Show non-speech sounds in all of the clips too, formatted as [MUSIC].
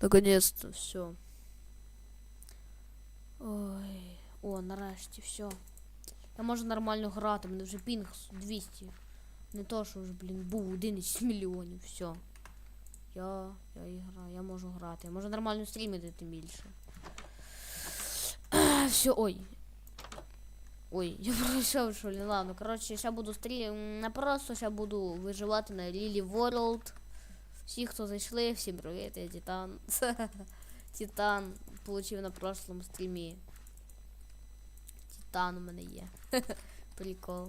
Наконец-то, все. Ой. О, нарешті, все. Я можу нормально грати, мене вже пінг 200. Не то, що вже, блін, був 11 мільйонів, все. Я, я і граю, я можу грати. Я можу нормально стрімити тим більше. [CLEARS THROAT] Все, ой. Ой, [LAUGHS] я пройшов, що ли, ладно. Коротше, ще буду стріляти. Не просто ще буду виживати на Lily World. Всі, хто зайшли, всім привіт, я Титан. [LAUGHS] Титан получив на прошлому стрімі. Титан у мене є. [LAUGHS] Прикол.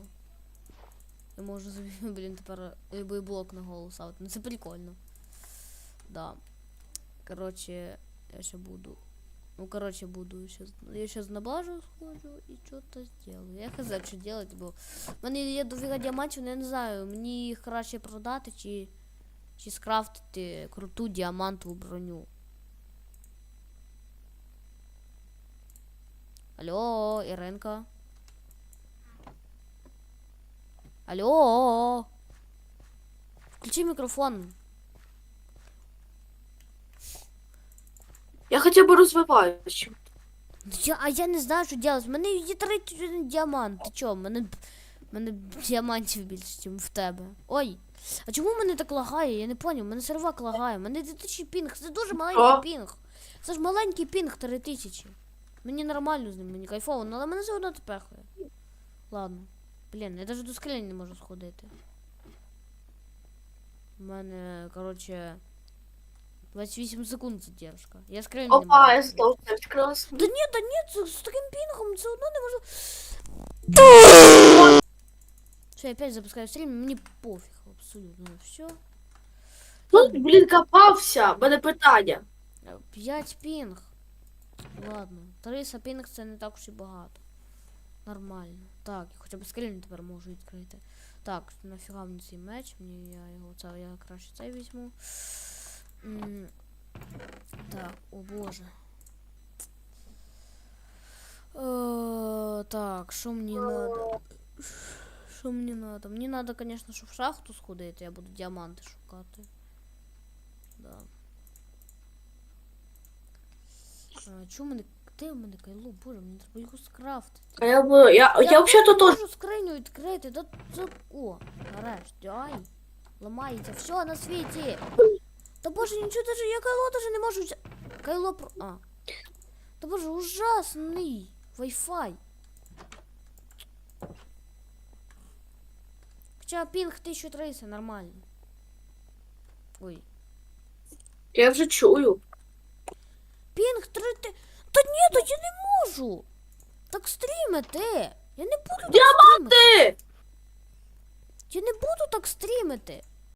Я можу [LAUGHS] блін, тепер любий блок на голову ставити. Ну це прикольно. Да. Короче, я ще буду. Ну, короче, буду сейчас. Я сейчас на базу схожу и что-то сделаю. Я хз, що делать, бо в мене є дофіга діамантів, ну, я не знаю, мені їх краще продати чи, чи скрафтити круту діамантову броню. Алло, Іринка. Алло. Включи мікрофон. Я хоча б розвиваюся. Я, а я не знаю, що робити. У мене є 31 діамант. Ти чо? У мене, в мене діамантів більше, ніж в тебе. Ой. А чому мене так лагає? Я не поняв. У мене сервак лагає. У мене 2000 пінг. Це дуже маленький пінг. Це ж маленький пінг 3000. Мені нормально з ним, мені кайфово, але мене все одно тепехує. Ладно. Блін, я навіть до скелі не можу сходити. У мене, коротше. 28 секунд задержка. Я скриню не. Опа, я здав це. Да ні, да ні, з таким пінгом це одно не можна. Все, опять запускаю стрім, мені пофіг, абсолютно все. Тут, блін, копався. В Мене питання. 5 пінг. Ладно, 300 пінг це не так уж і багато. Нормально. Так, я хоча б скриню тепер можу відкрити. Так, нафіга мені цей меч, мені я його це я краще цей візьму. М, Так, о боже. Е, так, що мені надо? Що мені надо? Мені надо, конечно, щоб в шахту сходити, я буду діаманти шукати. Да. А, чому мене. Де в мене кайло? Боже, мені треба його скрафтити. А я буду. Я, я, взагалі не то теж. можу скриню відкрити. Да, це... О, нарешті, ай. Ламається. Все на світі. Та боже, нічого даже, я кайло даже не можу. Кайло про. А. Та боже, ужасний. Wi-Fi. Хоча пінг 1300 нормально. Ой. Я вже чую. Пінг 3 ти... Та ні, то я не можу. Так стрімити. Я не буду так стрімити. Я не буду так стрімити.